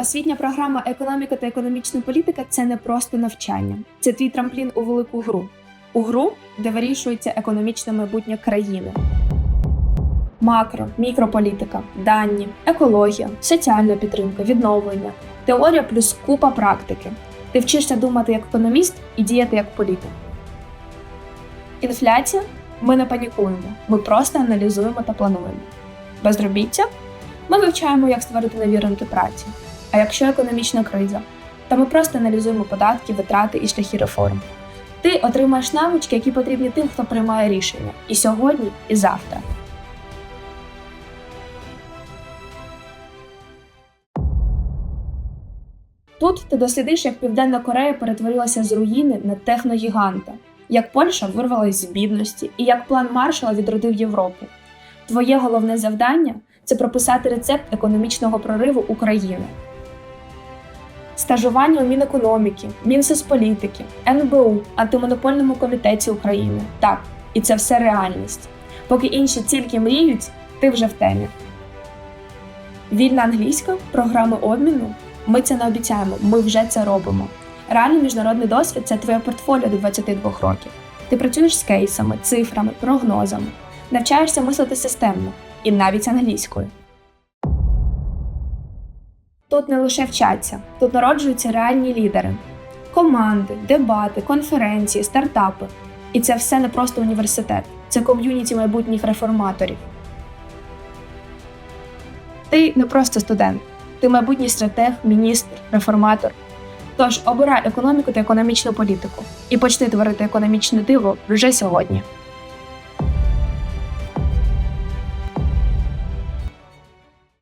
Освітня програма економіка та економічна політика це не просто навчання, це твій трамплін у велику гру. У гру, де вирішується економічне майбутнє країни. Макро, мікрополітика, дані, екологія, соціальна підтримка, відновлення, теорія плюс купа практики. Ти вчишся думати як економіст і діяти як політик. Інфляція ми не панікуємо, ми просто аналізуємо та плануємо. Безробіття ми вивчаємо, як створити нові ринки праці. А якщо економічна криза, то ми просто аналізуємо податки, витрати і шляхи реформ. Ти отримаєш навички, які потрібні тим, хто приймає рішення і сьогодні, і завтра. Тут ти дослідиш, як Південна Корея перетворилася з руїни на техногіганта, як Польща вирвалась з бідності і як план Маршала відродив Європу. Твоє головне завдання це прописати рецепт економічного прориву України. Стажування у Мінекономіки, Мінсоцполітики, НБУ, Антимонопольному комітеті України. Так, і це все реальність. Поки інші тільки мріють, ти вже в темі. Вільна англійська, програми обміну. Ми це не обіцяємо, ми вже це робимо. Реальний міжнародний досвід це твоє портфоліо до 22 років. Ти працюєш з кейсами, цифрами, прогнозами, навчаєшся мислити системно і навіть англійською. Тут не лише вчаться, тут народжуються реальні лідери, команди, дебати, конференції, стартапи. І це все не просто університет, це ком'юніті майбутніх реформаторів. Ти не просто студент, ти майбутній стратег, міністр, реформатор. Тож обирай економіку та економічну політику і почни творити економічне диво вже сьогодні.